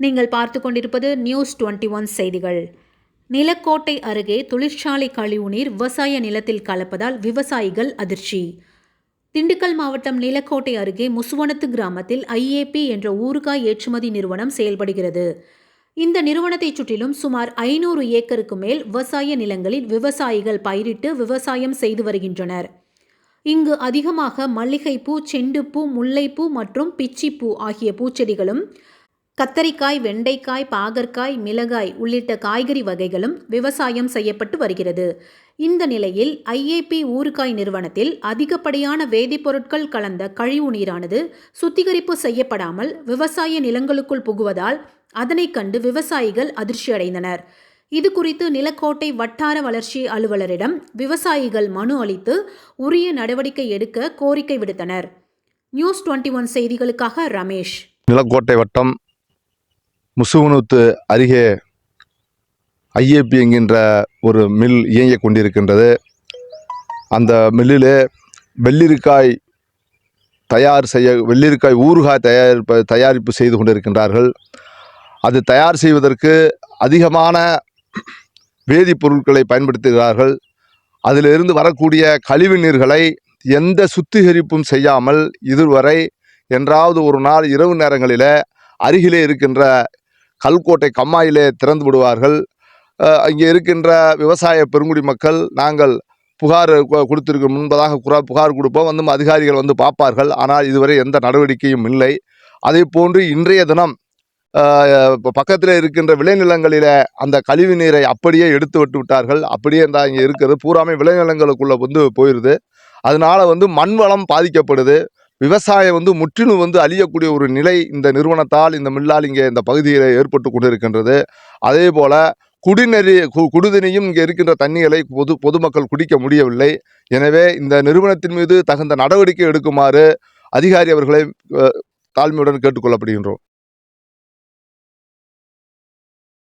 நீங்கள் பார்த்து கொண்டிருப்பது நியூஸ் டுவெண்ட்டி ஒன் செய்திகள். நிலக்கோட்டை அருகே தொழிற்சாலை கழிவுநீர் விவசாய நிலத்தில் கலப்பதால் விவசாயிகள் அதிர்ச்சி. திண்டுக்கல் மாவட்டம் நிலக்கோட்டை அருகே முசுவனத்து கிராமத்தில் ஐஏபி என்ற ஊறுகாய் ஏற்றுமதி நிறுவனம் செயல்படுகிறது. இந்த நிறுவனத்தைச் சுற்றிலும் சுமார் ஐநூறு ஏக்கருக்கு மேல் விவசாய நிலங்களில் விவசாயிகள் பயிரிட்டு விவசாயம் செய்து வருகின்றனர். இங்கு அதிகமாக மல்லிகைப்பூ செண்டுப்பூ முல்லைப்பூ மற்றும் பிச்சிப்பூ ஆகிய பூச்செடிகளும் கத்தரிக்காய் வெண்டைக்காய் பாகற்காய் மிளகாய் உள்ளிட்ட காய்கறி வகைகளும் விவசாயம் செய்யப்பட்டு வருகிறது. இந்த நிலையில் ஐஏபி ஊறுகாய் நிறுவனத்தில் அதிகப்படியான வேதிப்பொருட்கள் கலந்த கழிவு நீரானது சுத்திகரிப்பு செய்யப்படாமல் விவசாய நிலங்களுக்குள் புகுவதால் அதனைக் கண்டு விவசாயிகள் அதிர்ச்சியடைந்தனர். இது குறித்து நிலக்கோட்டை வட்டார வளர்ச்சி அலுவலரிடம் விவசாயிகள் மனு அளித்து உரிய நடவடிக்கை எடுக்க கோரிக்கை விடுத்தனர். நியூஸ் டுவெண்ட்டி ஒன் செய்திகளுக்காக ரமேஷ். நிலக்கோட்டை வட்டம் முசுகுனுத்து அருகே ஐஏபி என்கின்ற ஒரு மில் இயங்கிக் கொண்டிருக்கின்றது. அந்த மில்லிலே வெள்ளிருக்காய் தயார் செய்ய வெள்ளிருக்காய் ஊறுகாய் தயாரிப்பு தயாரிப்பு செய்து கொண்டிருக்கின்றார்கள். அது தயார் செய்வதற்கு அதிகமான வேதிப்பொருட்களை பயன்படுத்துகிறார்கள். அதிலிருந்து வரக்கூடிய கழிவு நீர்களை எந்த சுத்திகரிப்பும் செய்யாமல் இதுவரை என்றாவது ஒரு நாள் இரவு நேரங்களில் அருகிலே இருக்கின்ற கல்கோட்டை கம்மாயிலே திறந்து விடுவார்கள். அங்கே இருக்கின்ற விவசாய பெருங்குடி மக்கள் நாங்கள் புகார் கொடுத்திருக்க முன்பதாக குரா புகார் கொடுப்போம். வந்து அதிகாரிகள் வந்து பார்ப்பார்கள். ஆனால் இதுவரை எந்த நடவடிக்கையும் இல்லை. அதே போன்று இன்றைய தினம் பக்கத்தில் இருக்கின்ற விளைநிலங்களில் அந்த கழிவு நீரை அப்படியே எடுத்து விட்டு விட்டார்கள். அப்படியே இந்த இங்கே இருக்கிறது. பூராமே விளைநிலங்களுக்குள்ளே வந்து போயிடுது அதனால வந்து மண் வளம் பாதிக்கப்படுது. விவசாயம் வந்து முற்றிலும் வந்து அழியக்கூடிய ஒரு நிலை இந்த நிறுவனத்தால் இந்த மில்லால் இங்கே இந்த பகுதியில் ஏற்பட்டு கொண்டிருக்கின்றது. அதே போல் குடிநெறி கு குடிதண்ணியும் இங்கே இருக்கின்ற தண்ணிகளை பொது பொதுமக்கள் குடிக்க முடியவில்லை. எனவே இந்த நிறுவனத்தின் மீது தகுந்த நடவடிக்கை எடுக்குமாறு அதிகாரி அவர்களை தாழ்மையுடன் கேட்டுக்கொள்ளப்படுகின்றோம்